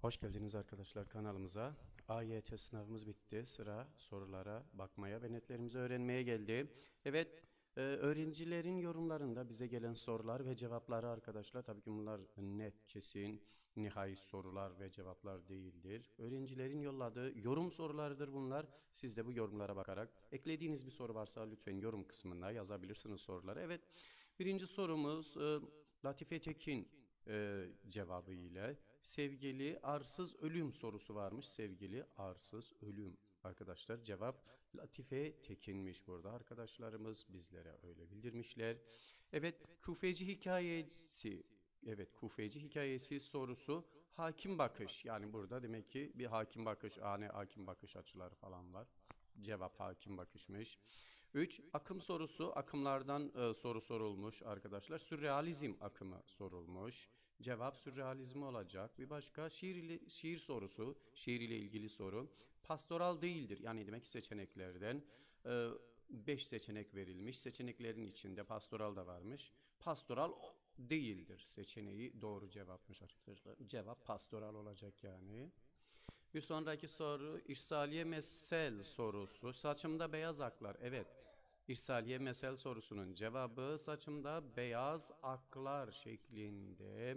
Hoş geldiniz arkadaşlar kanalımıza. AYT sınavımız bitti. Sıra sorulara bakmaya ve netlerimizi öğrenmeye geldi. Evet, e, öğrencilerin yorumlarında bize gelen sorular ve cevapları arkadaşlar. Tabii ki bunlar net, kesin, nihai sorular ve cevaplar değildir. Öğrencilerin yolladığı yorum sorularıdır bunlar. Siz de bu yorumlara bakarak eklediğiniz bir soru varsa lütfen yorum kısmına yazabilirsiniz soruları. Evet, birinci sorumuz e, Latife Tekin e, cevabı ile sevgili arsız ölüm sorusu varmış. Sevgili arsız ölüm. Arkadaşlar cevap Latife Tekin'miş burada. Arkadaşlarımız bizlere öyle bildirmişler. Evet Kufeci hikayesi Evet Kufeci hikayesi sorusu hakim bakış. Yani burada demek ki bir hakim bakış, ani hakim bakış açıları falan var. Cevap hakim bakışmış. 3. Akım sorusu. Akımlardan e, soru sorulmuş arkadaşlar. Sürrealizm akımı sorulmuş. Cevap sürrealizm olacak. Bir başka şiir, ile, şiir sorusu. Şiir ile ilgili soru. Pastoral değildir. Yani demek ki seçeneklerden 5 seçenek verilmiş. Seçeneklerin içinde pastoral da varmış. Pastoral değildir seçeneği doğru cevapmış arkadaşlar. Cevap pastoral olacak yani. Bir sonraki soru İrsaliye mesel sorusu. Saçımda beyaz aklar. Evet. İrsaliye mesel sorusunun cevabı saçımda beyaz aklar şeklinde.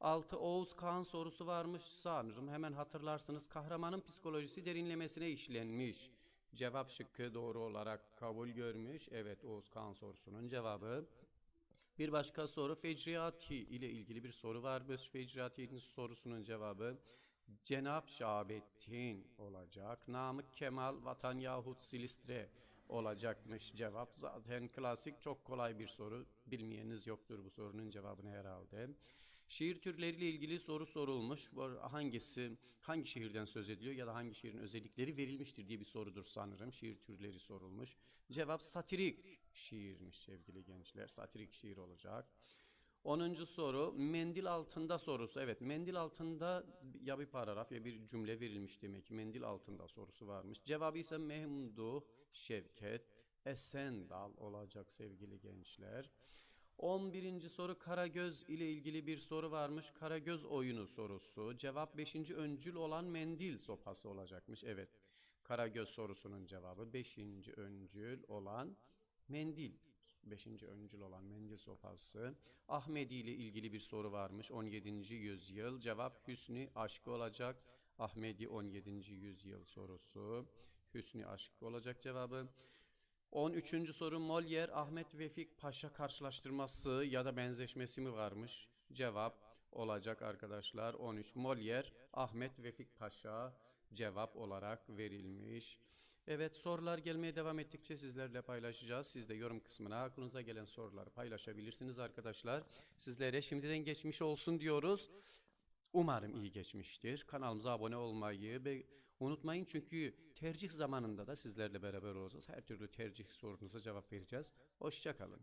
Altı Oğuz Kağan sorusu varmış sanırım. Hemen hatırlarsınız. Kahramanın psikolojisi derinlemesine işlenmiş. Cevap şıkkı doğru olarak kabul görmüş. Evet Oğuz Kağan sorusunun cevabı. Bir başka soru Fecriati ile ilgili bir soru var. Bu Fecriati'nin sorusunun cevabı Cenab Şahabettin olacak. Namık Kemal Vatan yahut Silistre olacakmış cevap. Zaten klasik çok kolay bir soru. Bilmeyeniz yoktur bu sorunun cevabını herhalde. Şiir türleriyle ilgili soru sorulmuş. Hangisi, hangi şehirden söz ediliyor ya da hangi şiirin özellikleri verilmiştir diye bir sorudur sanırım. Şiir türleri sorulmuş. Cevap satirik şiirmiş sevgili gençler. Satirik şiir olacak. Onuncu soru mendil altında sorusu. Evet mendil altında ya bir paragraf ya bir cümle verilmiş demek ki mendil altında sorusu varmış. Cevabı ise Memduh Şevket Esendal olacak sevgili gençler. 11. soru Karagöz ile ilgili bir soru varmış. Karagöz oyunu sorusu. Cevap 5. öncül olan mendil sopası olacakmış. Evet. Karagöz sorusunun cevabı 5. öncül olan mendil. 5. öncül olan mendil sopası. Ahmedi ile ilgili bir soru varmış. 17. yüzyıl. Cevap Hüsnü aşkı olacak. Ahmedi 17. yüzyıl sorusu. Hüsnü aşkı olacak cevabı. 13. soru Molière Ahmet Vefik Paşa karşılaştırması ya da benzeşmesi mi varmış? Cevap olacak arkadaşlar. 13 Molière Ahmet Vefik Paşa cevap olarak verilmiş. Evet sorular gelmeye devam ettikçe sizlerle paylaşacağız. Siz de yorum kısmına aklınıza gelen soruları paylaşabilirsiniz arkadaşlar. Sizlere şimdiden geçmiş olsun diyoruz. Umarım iyi geçmiştir. Kanalımıza abone olmayı ve unutmayın çünkü tercih zamanında da sizlerle beraber olacağız. Her türlü tercih sorunuza cevap vereceğiz. Hoşçakalın.